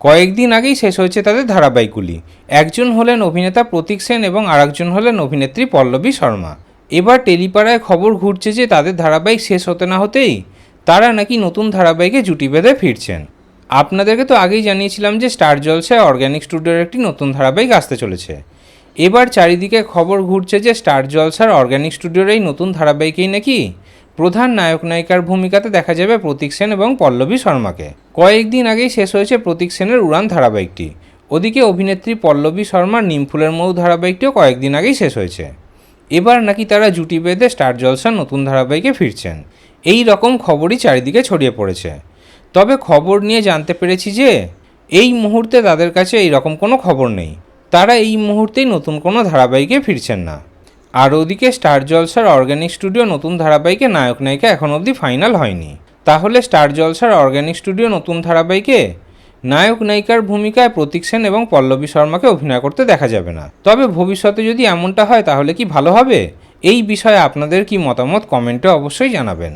কয়েকদিন আগেই শেষ হয়েছে তাদের ধারাবাহিকগুলি। একজন হলেন অভিনেতা প্রতীক সেন এবং আরেকজন হলেন অভিনেত্রী পল্লবী শর্মা। এবার টেলিপাড়ায় খবর ঘুরছে যে তাদের ধারাবাহিক শেষ হতে না হতেই তারা নাকি নতুন ধারাবাহিকে জুটি বেঁধে ফিরছেন। আপনাদেরকে তো আগেই জানিয়েছিলাম যে স্টার জলসায় অর্গ্যানিক স্টুডিওর একটি নতুন ধারাবাহিক আসতে চলেছে। এবার চারিদিকে খবর ঘুরছে যে স্টার জলসার অর্গ্যানিক স্টুডিওর এই নতুন ধারাবাহিকেই নাকি প্রধান নায়ক নায়িকার ভূমিকাতে দেখা যাবে প্রতীক সেন এবং পল্লবী শর্মাকে। কয়েকদিন আগেই শেষ হয়েছে প্রতীক সেনের উড়ান ধারাবাহিকটি। ওদিকে অভিনেত্রী পল্লবী শর্মার নিমফুলের মৌ ধারাবাহিকটিও কয়েকদিন আগেই শেষ হয়েছে। এবার নাকি তারা জুটি বেঁধে স্টার জলসার নতুন ধারাবাহিকে ফিরছেন। এই রকম খবরই চারিদিকে ছড়িয়ে পড়েছে। তবে খবর নিয়ে জানতে পেরেছি যে, এই মুহূর্তে তাদের কাছে এই রকম কোনো খবর নেই। তারা এই মুহূর্তেই নতুন কোনো ধারাবাহিকে ফিরছেন না। আর ওদিকে স্টার জলসার অর্গ্যানিক স্টুডিও নতুন ধারাবাহিকে নায়ক নায়িকা এখন অবধি ফাইনাল হয়নি। তাহলে স্টার জলসার অর্গ্যানিক স্টুডিও নতুন ধারাবাহিকে নায়ক নায়িকার ভূমিকায় প্রতীক সেন এবং পল্লবী শর্মাকে অভিনয় করতে দেখা যাবে না। তবে ভবিষ্যতে যদি এমনটা হয় তাহলে কি ভালো হবে? এই বিষয়ে আপনাদের কি মতামত কমেন্টে অবশ্যই জানাবেন।